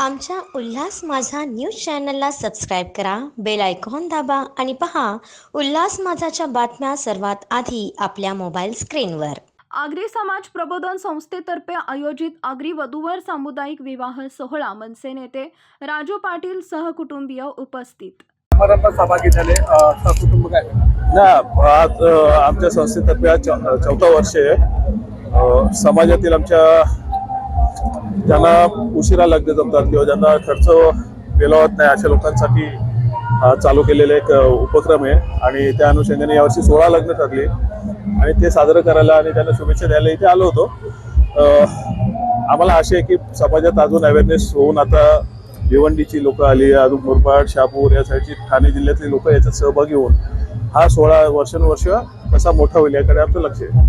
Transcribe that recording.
आमच्या उल्हास माझा न्यूज चॅनलला सबस्क्राईब करा बेल आयकॉन दाबा आणि पहा उल्हास माझाच्या बातम्या सर्वात आधी आपल्या मोबाईल स्क्रीनवर. आगरी समाज प्रबोधन संस्थेतर्फे आयोजित आगरी वधूवर सामुदायिक विवाह सोहळा मनसे नेते राजू पाटील सहकुटुंबीय उपस्थित. समारंभात सहभागी झाले अ, सहकुटुंब काय? नाही आज अ, आमच्या संस्थेतर्फे आज चौ- चौथा वर्ष आहे. अ, समाजातील आमच्या ज्यांना उशिरा लग्न जमतात किंवा ज्यांना खर्च पेलावत नाही अशा लोकांसाठी चालू केलेला एक उपक्रम आहे. आणि त्या अनुषंगाने यावर्षी सोळा लग्न ठरली. आणि ते साजरं करायला आणि त्यांना शुभेच्छा द्यायला इथे आलो होतो. आम्हाला असे आहे की समाजात अजून अवेअरनेस होऊन आता भिवंडीची लोक आली अजून मुरबाड शहापूर या साईडची ठाणे जिल्ह्यातली लोक याच्यात सहभागी होऊन हा सोळा वर्षानुवर्ष कसा मोठा होईल याकडे आमचं लक्ष आहे.